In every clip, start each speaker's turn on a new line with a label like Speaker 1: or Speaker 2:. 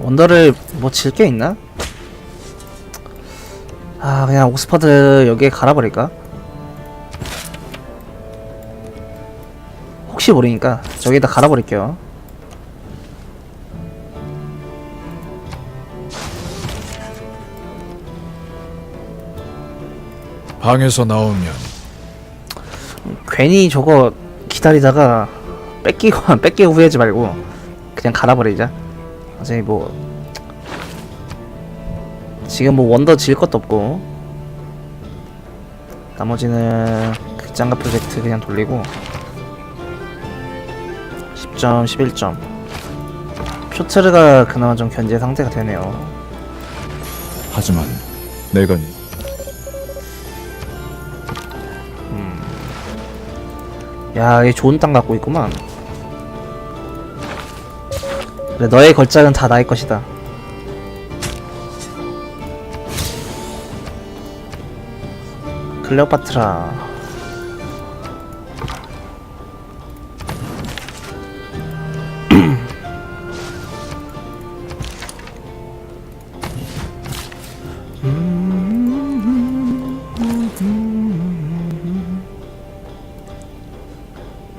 Speaker 1: 원더를 뭐 질 게 있나? 아 그냥 옥스퍼드 여기에 갈아버릴까? 혹시 모르니까 저기다 갈아버릴게요
Speaker 2: 방에서 나오면
Speaker 1: 괜히 저거 기다리다가 뺏기고 뺏기고 후회하지 말고 그냥 갈아버리자 어차피 뭐 지금 뭐 원더 질 것도 없고 나머지는 극장가 프로젝트 그냥 돌리고 10점 11점. 표트르가 그나마 좀 견제 상태가 되네요.
Speaker 2: 하지만 내가
Speaker 1: 야, 얘 좋은 땅 갖고 있구만. 그래, 너의 걸작은 다 나의 것이다. 클레오파트라.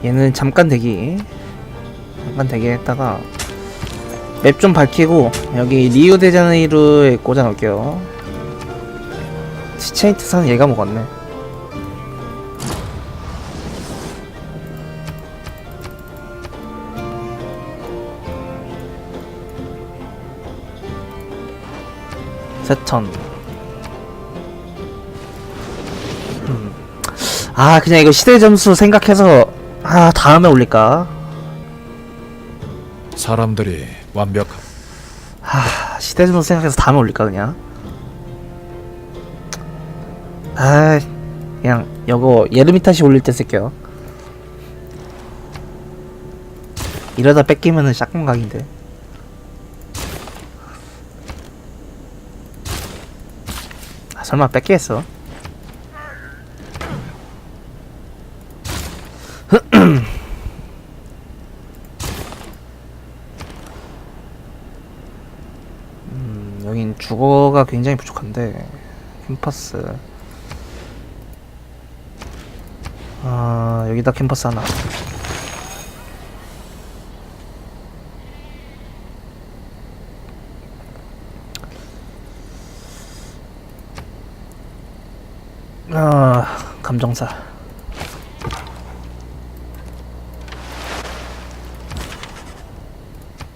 Speaker 1: 얘는 잠깐 대기 잠깐 대기 했다가 맵 좀 밝히고 여기 리우데자네이루에 꽂아 놓을게요. 치체이트선 얘가 먹었네. 세턴 음. 아 그냥 이거 시대 점수 생각해서 아 다음에 올릴까?
Speaker 2: 사람들이 완벽한
Speaker 1: 아 시대 점수 생각해서 다음에 올릴까 그냥? 아 그냥 이거 예르미타시 올릴 때 쓸게요. 이러다 뺏기면은 샷건 각인데. 아 설마 뺏기겠어 주거가 굉장히 부족한데 캠퍼스. 아 여기다 캠퍼스 하나. 아 감정사.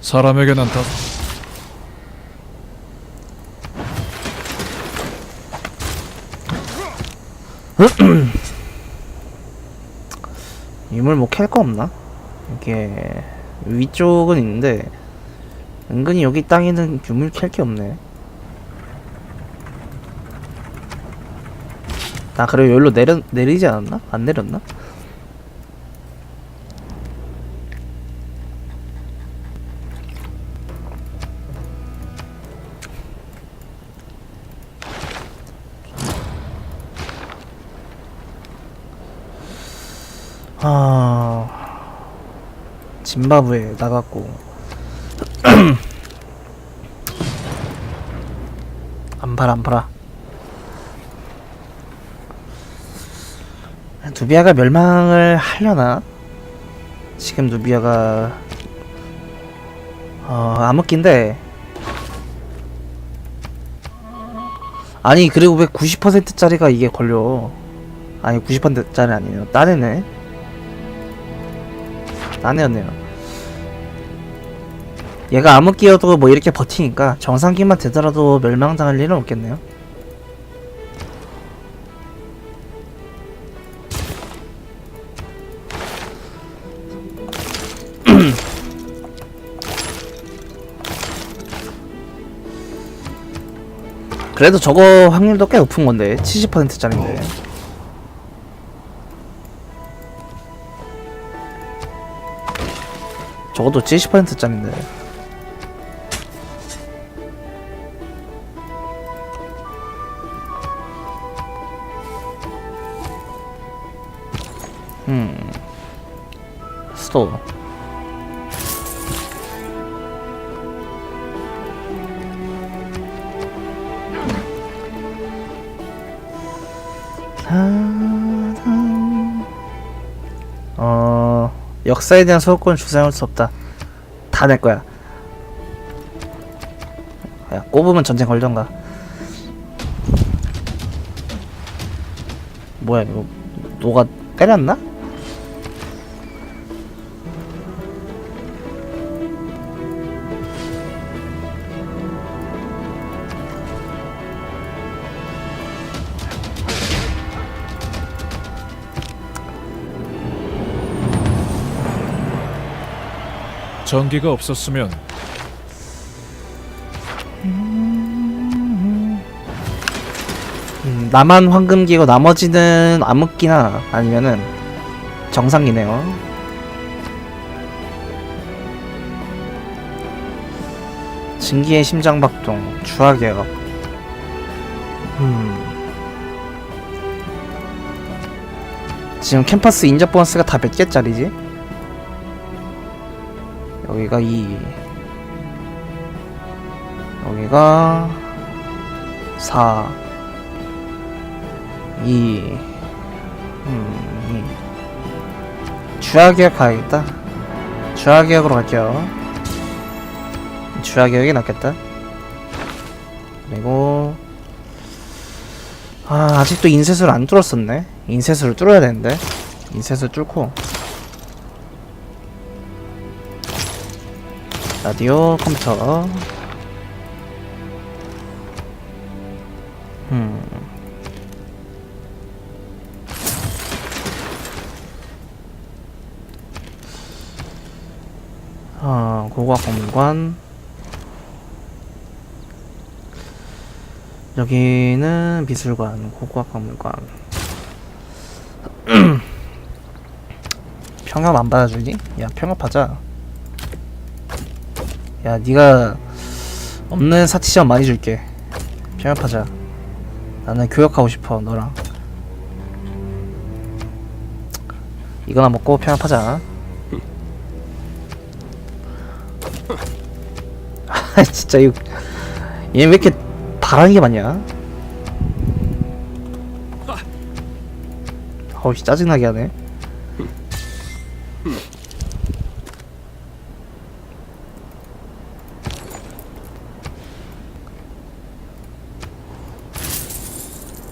Speaker 2: 사람에게 난 다
Speaker 1: 유물 뭐 캘 거 없나? 이게 위쪽은 있는데 은근히 여기 땅에는 유물 캘 게 없네. 나 그래 여기로 내려 내리지 않았나? 안 내렸나? 짐바브에 나갔고. 안 팔아 안 팔아. 누비아가 멸망을 하려나? 지금 누비아가 어 암흑기인데. 아니 그리고 왜 90%짜리가 이게 걸려? 아니 90%짜리 아니에요. 딴 애네. 딴 애였네요 얘가 암흑기여도 뭐 이렇게 버티니까 정상기만 되더라도 멸망당할 일은 없겠네요. 그래도 저거 확률도 꽤 높은 건데 70%짜리인데. 적어도 70%짜리인데 역사에 대한 소유권 주장할 수 없다. 다낼 거야. 야 꼽으면 전쟁 걸던가. 뭐야 이거 너가 때렸나?
Speaker 2: 전기가 없었으면
Speaker 1: 음, 나만 황금기고 나머지는 암흑기나 아니면은 정상기네요. 증기의 심장박동, 주화개업. 음. 지금 캠퍼스 인접 보너스가 다 몇 개짜리지? 여기가 2 여기가 4 2 음, 2 주화개혁 가야겠다. 주화개혁으로 갈게요. 주화개혁이 낫겠다. 그리고 아 아직도 인쇄소를 안 뚫었었네. 인쇄소를 뚫어야 되는데. 인쇄소 뚫고 라디오 컴퓨터. 음. 아, 고고학박물관. 여기는 미술관, 고고학박물관. 평협 안 받아주니? 야 평협하자 야 니가 없는 사치점 많이 줄게. 평협하자. 나는 교역하고 싶어 너랑. 이거나 먹고 평협하자. 아 진짜 이거 얘 왜 이렇게 바라는 게 많냐? 어우 씨 짜증나게 하네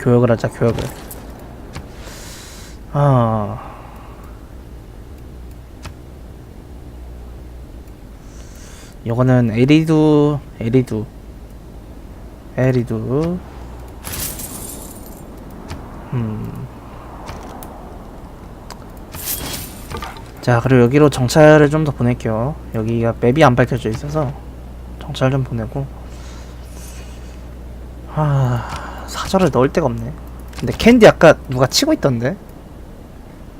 Speaker 1: 교역을 하자 교역을. 아. 이거는 에리두 에리두. 에리두. 음. 자 그리고 여기로 정찰을 좀 더 보낼게요. 여기가 맵이 안 밝혀져 있어서 정찰 좀 보내고. 아 사절을 넣을 데가 없네. 근데 캔디 아까 누가 치고 있던데?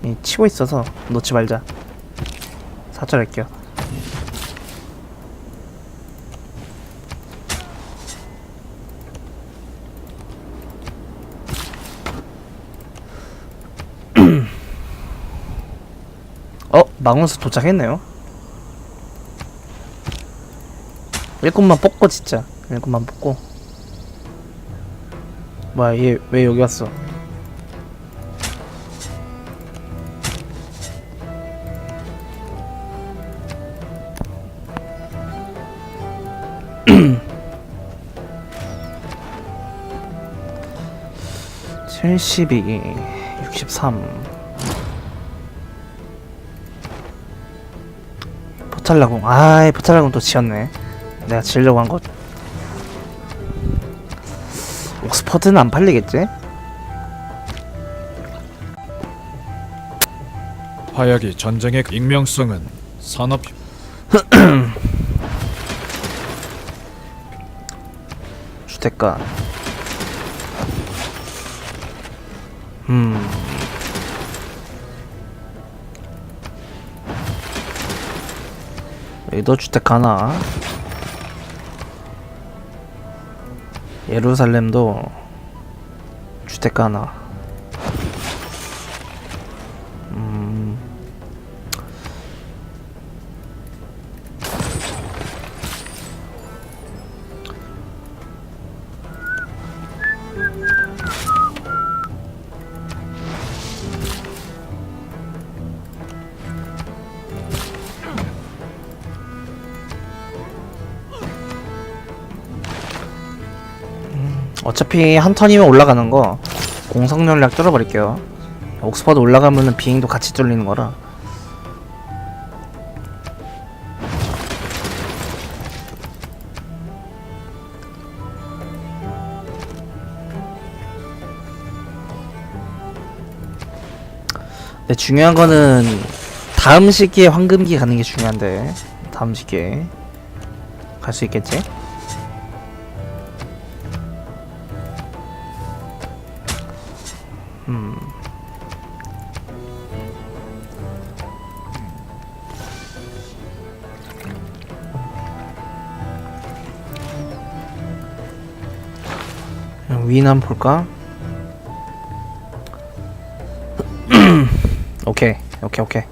Speaker 1: 이 치고 있어서 놓지 말자. 사절할게요. 어? 망원수 도착했네요? 일꾼만 뽑고 진짜. 일꾼만 뽑고 뭐야 얘 왜 여기 왔어? 칠십이 육십삼. 포탈라궁. 아이 포탈라궁 또 지었네. 내가 지으려고 한것 옥스퍼드는 안 팔리겠지?
Speaker 2: 화약이 전쟁의 익명성은 산업
Speaker 1: 주택가. 음. 여기도 주택 하나. 예루살렘도 주택가 하 어차피 한 턴이면 올라가는 거 공성전략 뚫어버릴게요 옥스퍼드 올라가면은 비행도 같이 뚫리는 거라 근데 중요한 거는 다음 시기에 황금기 가는 게 중요한데 다음 시기에 갈 수 있겠지? 한번 볼까? 오케이 오케이 오케이.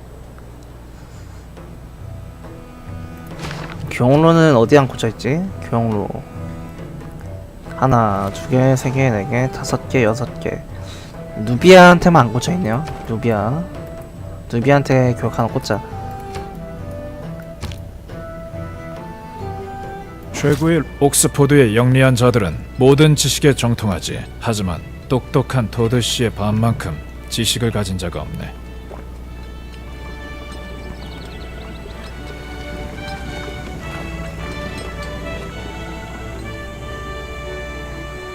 Speaker 1: 경로는 어디 안 꽂혀있지? 경로. 하나, 두 개, 세 개, 네 개, 다섯 개, 여섯 개. 누비아한테만 안 꽂혀있네요. 누비아. 누비한테 교육 하나 꽂자
Speaker 2: 최고의 옥스포드의 영리한 자들은 모든 지식에 정통하지. 하지만 똑똑한 토드 씨의 반만큼 지식을 가진 자가 없네.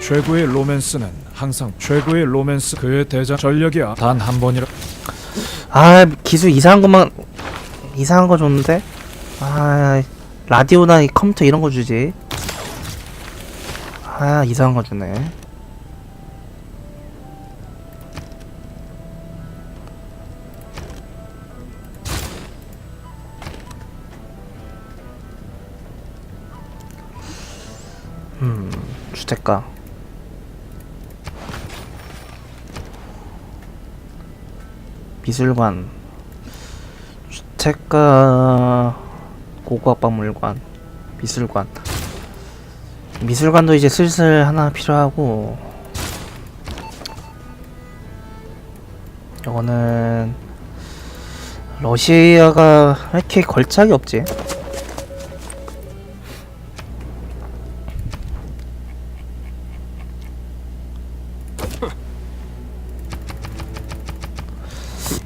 Speaker 2: 최고의 로맨스는 항상 최고의 로맨스 그의 대장 전력이 단 한 번이라
Speaker 1: 아 기술 이상한 것만 이상한 거 줬는데 아 라디오나 이 컴퓨터 이런 거 주지. 아 이상한 거 주네. 음 주택가. 미술관. 주택가 고고학박물관 미술관. 미술관도 이제 슬슬 하나 필요하고 이거는 러시아가 왜 이렇게 걸작이 없지?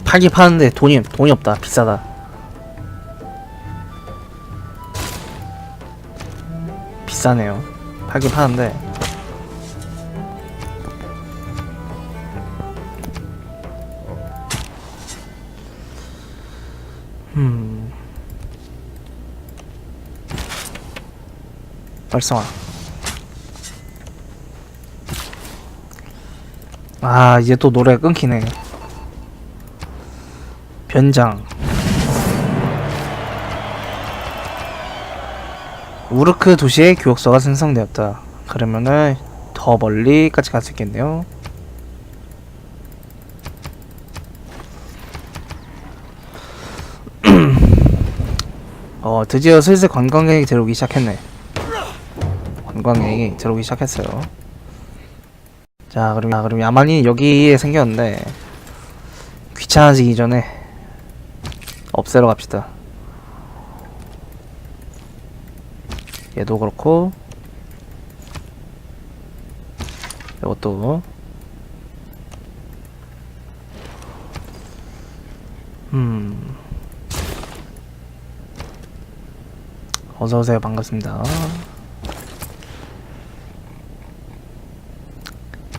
Speaker 1: 팔기 파는데 돈이 돈이 없다. 비싸다 비싸네요. 팔기 파는데. 음. 발성화. 아 이제 또 노래가 끊기네. 변장 우르크 도시에 교역소가 생성되었다. 그러면은 더 멀리까지 갈 수 있겠네요. 어 드디어 슬슬 관광객이 들어오기 시작했네. 관광객이 들어오기 시작했어요. 자 그럼 아, 그럼 야만이 여기에 생겼는데 귀찮아지기 전에 없애러 갑시다. 얘도 그렇고. 이것도. 음. 어서오세요. 반갑습니다.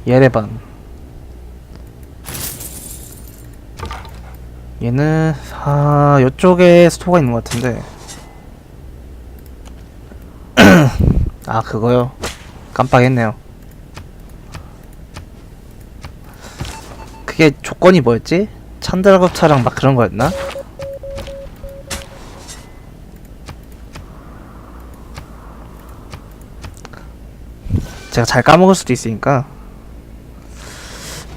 Speaker 1: 예레반. 얘는 아 이쪽에 스토어가 있는 것 같은데 아 그거요? 깜빡했네요. 그게 조건이 뭐였지? 찬드라급차랑 막 그런 거였나? 제가 잘 까먹을 수도 있으니까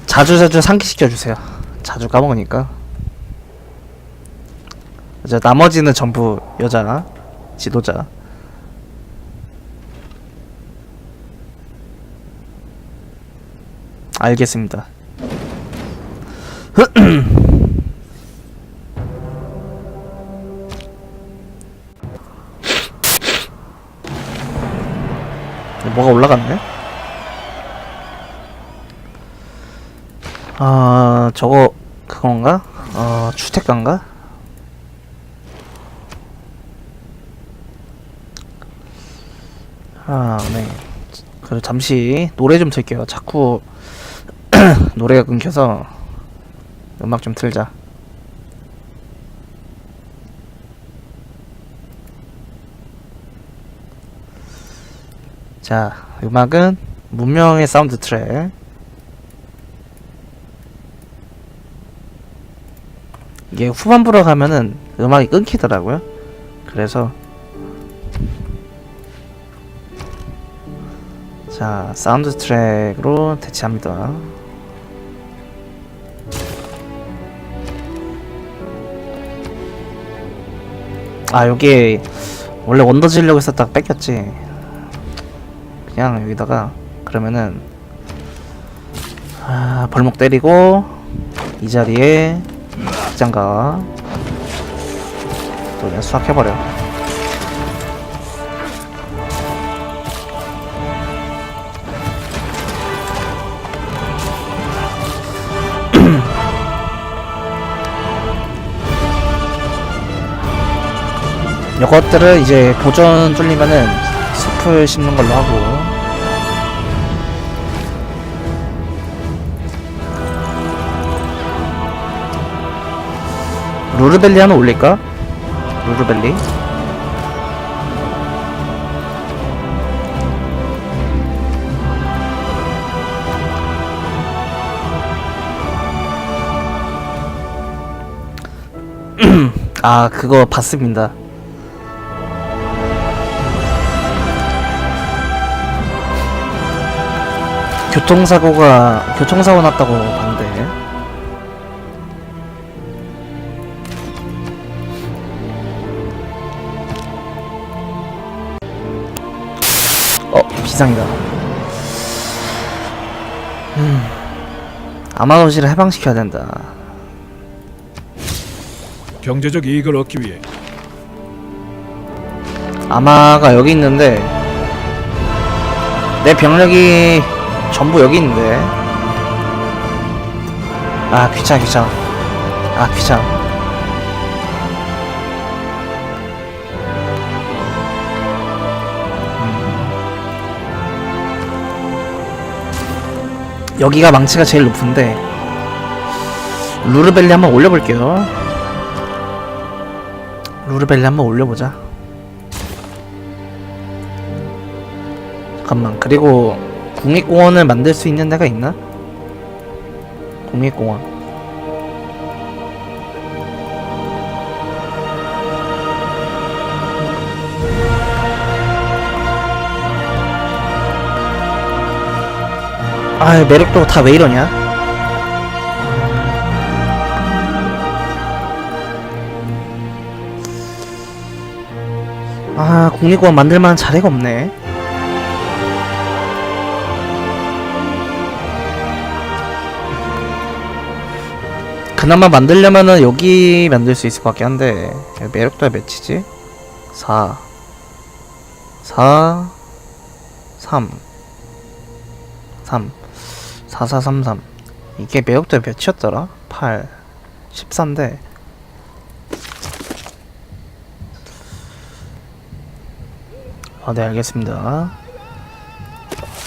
Speaker 1: 자주자주 상기시켜 주세요. 자주 까먹으니까. 이제 나머지는 전부 여자 지도자 알겠습니다. 뭐가 올라갔네? 아 저거 그건가? 어 주택가인가? 아 네. 그 잠시 노래 좀 틀게요. 자꾸 노래가 끊겨서 음악 좀 틀자. 자, 음악은 문명의 사운드 트랙. 이게 후반부로 가면은 음악이 끊기더라고요. 그래서 자, 사운드 트랙으로 대체합니다. 아, 여기 원래 원더 지려고 했었다가 뺏겼지. 그냥 여기다가 그러면은 아, 벌목 때리고 이 자리에 장가 또 그냥 수확해버려. 이것들을 이제 보존 뚫리면은 숲을 심는 걸로 하고. 루르벨리 하나 올릴까? 루르벨리? 아 그거 봤습니다 교통사고가 교통사고 났다고 봤는데. 어 비상이다. 음. 아마도시를 해방시켜야 된다.
Speaker 2: 경제적 이익을 얻기 위해.
Speaker 1: 아마가 여기 있는데 내 병력이 전부 여기 있는데. 아 귀찮아 귀찮아. 아 귀찮아. 음. 여기가 망치가 제일 높은데 루르벨리 한번 올려볼게요. 루르벨리 한번 올려보자. 잠깐만. 그리고 국립공원을 만들 수 있는 데가 있나? 국립공원 아 매력도 다 왜 이러냐? 아 국립공원 만들만한 자리가 없네 그나마 만들려면은 여기 만들 수 있을 것 같긴 한데 매력도가 몇이지? 4 4 3 3 4 4 3 3 이게 매력도가 몇이었더라? 8 14인데. 아 네 알겠습니다.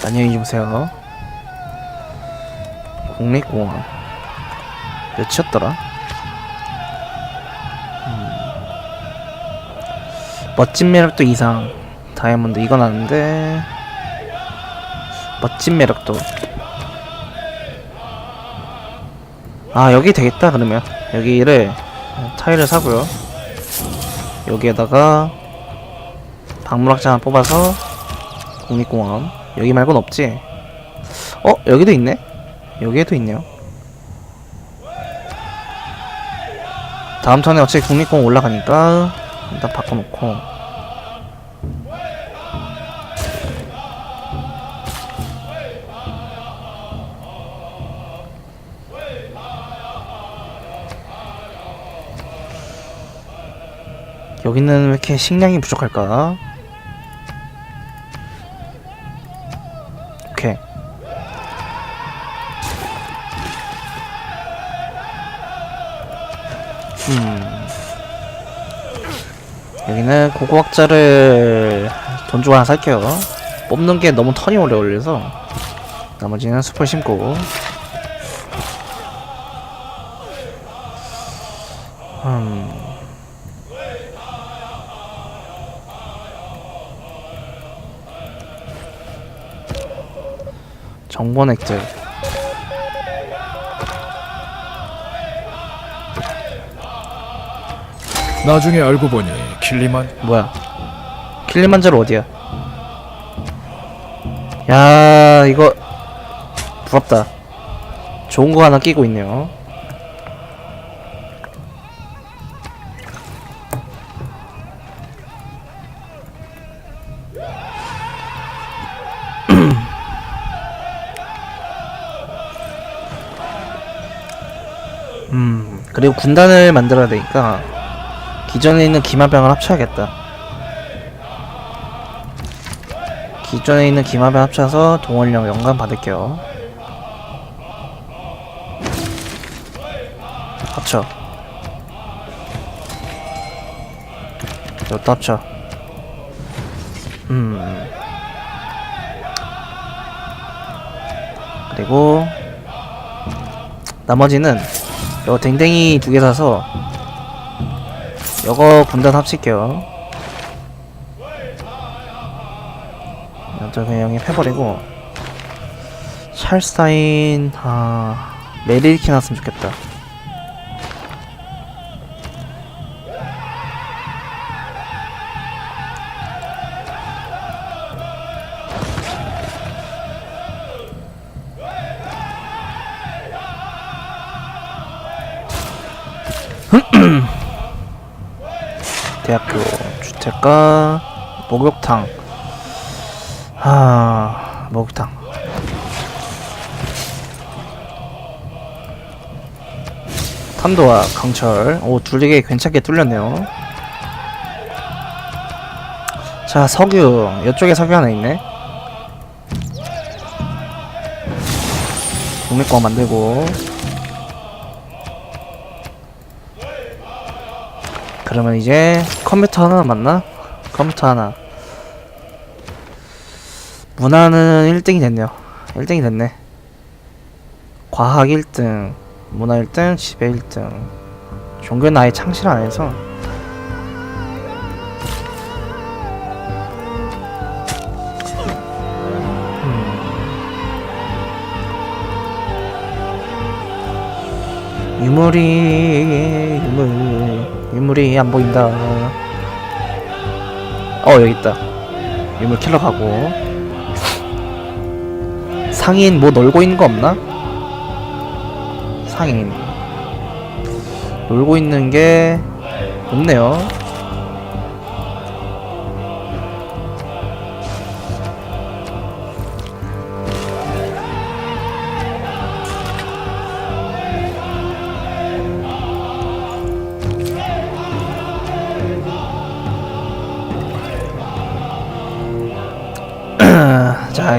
Speaker 1: 안녕히 주무세요. 국립공원 몇이었더라? 음. 멋진 매력도 이상. 다이아몬드 이건 아는데. 멋진 매력도. 아 여기 되겠다 그러면. 여기를 타일을 사고요. 여기에다가 박물학자 하나 뽑아서 국립공원. 여기 말고는 없지. 어 여기도 있네? 여기에도 있네요 다음 턴에 어차피 국립공원 올라가니까 일단 바꿔놓고 여기는 왜 이렇게 식량이 부족할까? 여기는 고고학자를 돈 주고 하나 살게요. 뽑는 게 너무 턴이 오래 걸려서 나머지는 숲을 심고. 음. 정보 획득.
Speaker 2: 나중에 알고 보니 킬리만
Speaker 1: 뭐야? 킬리만자로 어디야? 야 이거 부럽다. 좋은 거 하나 끼고 있네요. 음 그리고 군단을 만들어야 되니까 기존에 있는 기마병을 합쳐야겠다. 기존에 있는 기마병 합쳐서 동원령 영감 받을게요. 합쳐. 이것도 합쳐. 음. 그리고 나머지는 요 댕댕이 두 개 사서 요거 군단 합칠게요. 저 그냥 해버리고 찰스타인 아 메리리키 나왔으면 좋겠다. 주택가 목욕탕. 아 목욕탕. 탄도와 강철. 오 둘리게 괜찮게 뚫렸네요. 자 석유. 이쪽에 석유 하나 있네. 동맥광 만들고. 그러면 이제 컴퓨터 하나 맞나? 컴퓨터 하나. 문화는 1등이 됐네요. 1등이 됐네. 과학 1등 문화 1등 지배 1등. 종교는 아예 창실 안 해서. 음. 유물이 유물 유물이 안 보인다 어 여기 있다. 유물 킬러 가고. 상인 뭐 놀고 있는 거 없나? 상인. 놀고 있는 게 없네요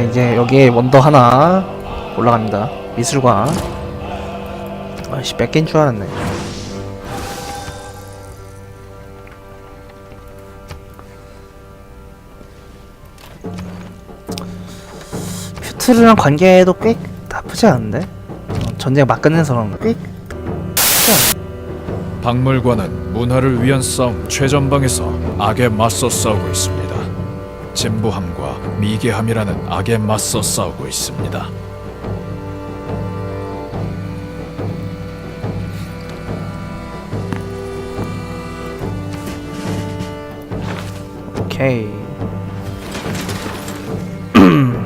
Speaker 1: 이제 여기에 원더 하나 올라갑니다. 미술관. 아씨 뺏긴 줄 알았네. 퓨트르랑 관계도 꽤 나쁘지 않은데? 어, 전쟁 막 끝내서 그런가? 꽤
Speaker 2: 박물관은 문화를 위한 싸움 최전방에서 악에 맞서 싸우고 있습니다. 진부함과 미개함이라는 악에 맞서 싸우고 있습니다.
Speaker 1: 오케이. 음,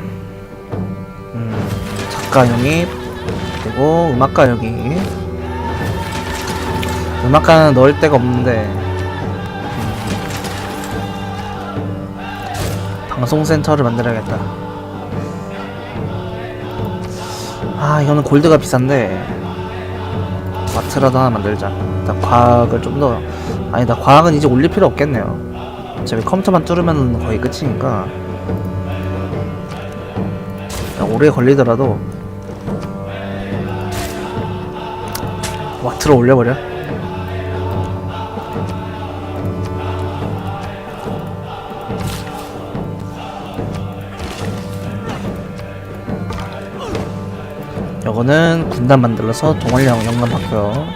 Speaker 1: 작가 영입 그리고 음악가 여기. 음악가는 넣을 데가 없는데 방송센터를 만들어야겠다. 아 이거는 골드가 비싼데 마트라도 하나 만들자. 일단 과학을 좀 더 아니다 과학은 이제 올릴 필요 없겠네요. 어차피 컴퓨터만 뚫으면 거의 끝이니까 오래 걸리더라도 와트로 올려버려 저거는 군단 만들어서 동원령 영감 받고요.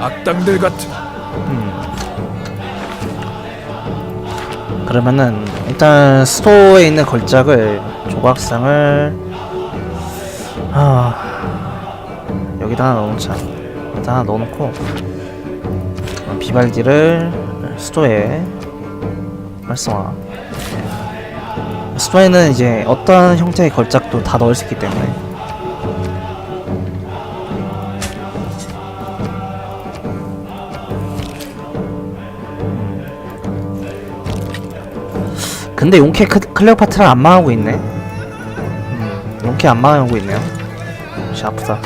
Speaker 2: 악당들 같은.
Speaker 1: 그러면은 일단 스토어에 있는 걸작을 조각상을 아 여기다 하나 넣어놓자. 여기다 하나 넣어놓고 비발디를 스토어에 활성화 스토어에는 이제 어떠한 형태의 걸작도 다 넣을 수 있기 때문에 근데 용케 크- 클레오파트라 안 망하고 있네. 음, 용케 안 망하고 있네요. 씨 아프다.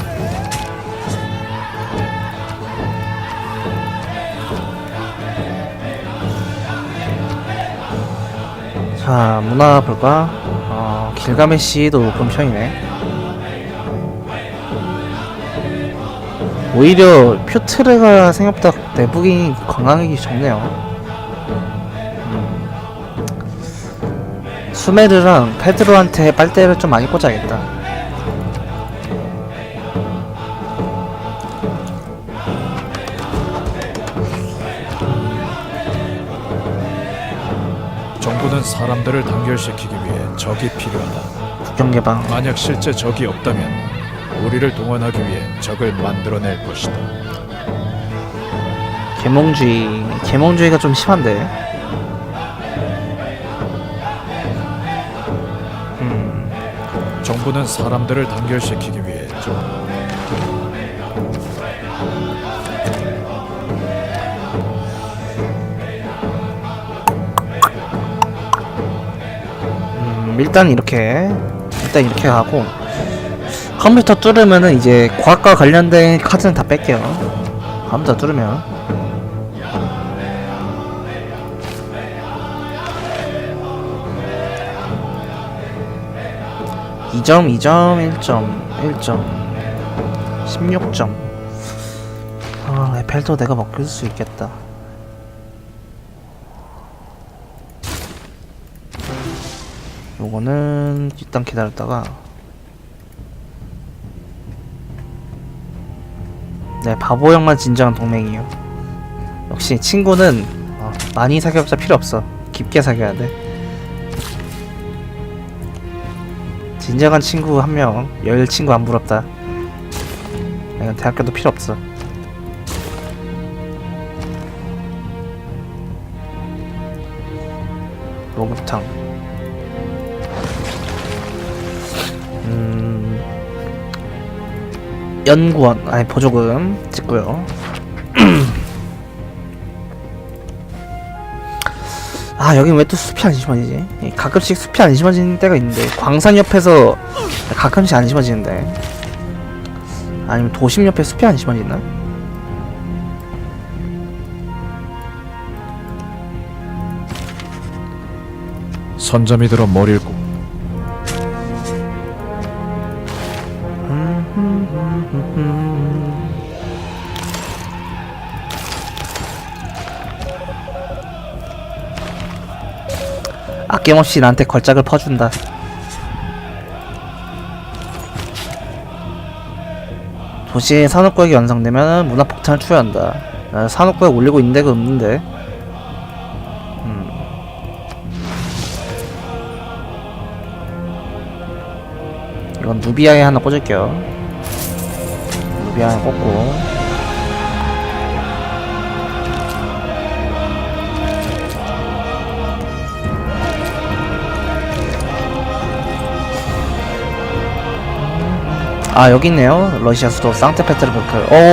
Speaker 1: 자 문화 볼까? 어 길가메시도 높은 편이네. 오히려 표트레가 생각보다 내부인이 건강하기 좋네요. 수메르랑 페드로한테 빨대를 좀 많이 꽂아야겠다.
Speaker 2: 사람들을 단결시키기 위해 적이 필요하다.
Speaker 1: 국경 개방.
Speaker 2: 만약 실제 적이 없다면 우리를 동원하기 위해 적을 만들어낼 것이다.
Speaker 1: 계몽주의. 계몽주의가 좀 심한데. 음,
Speaker 2: 정부는 사람들을 단결시키기 위해 적
Speaker 1: 음, 일단 이렇게 일단 이렇게 하고 컴퓨터 뚫으면은 이제 과학과 관련된 카드는 다 뺄게요. 컴퓨터 뚫으면. 이점이점일점일점 16점. 아, 에펠도 내가 먹을 수 있겠다. 요거는 일단 기다렸다가. 네 바보 형만 진정한 동맹이에요. 역시 친구는 어, 많이 사귀어봤자 필요 없어. 깊게 사귀어야 돼. 진정한 친구 한명 열 친구 안 부럽다. 이건 대학교도 필요 없어. 목욕탕 연구원 아니 보조금 찍고요. 아 여긴 왜 또 숲이 안 심어지지? 이 가끔씩 숲이 안 심어지는 때가 있는데 광산 옆에서 가끔씩 안 심어지는데 아니면 도심 옆에 숲이 안 심어지나?
Speaker 2: 선점이 들어 머리를 꼭
Speaker 1: 아낌없이 나한테 걸작을 퍼준다. 도시의 산업구역이 완성되면 문화폭탄을 투여한다. 나 산업구역 올리고 있는 데가 없는데. 음. 이건 누비아에 하나 꽂을게요. 누비아에 꽂고. 아 여기 있네요. 러시아 수도 상트페테르부르크. 오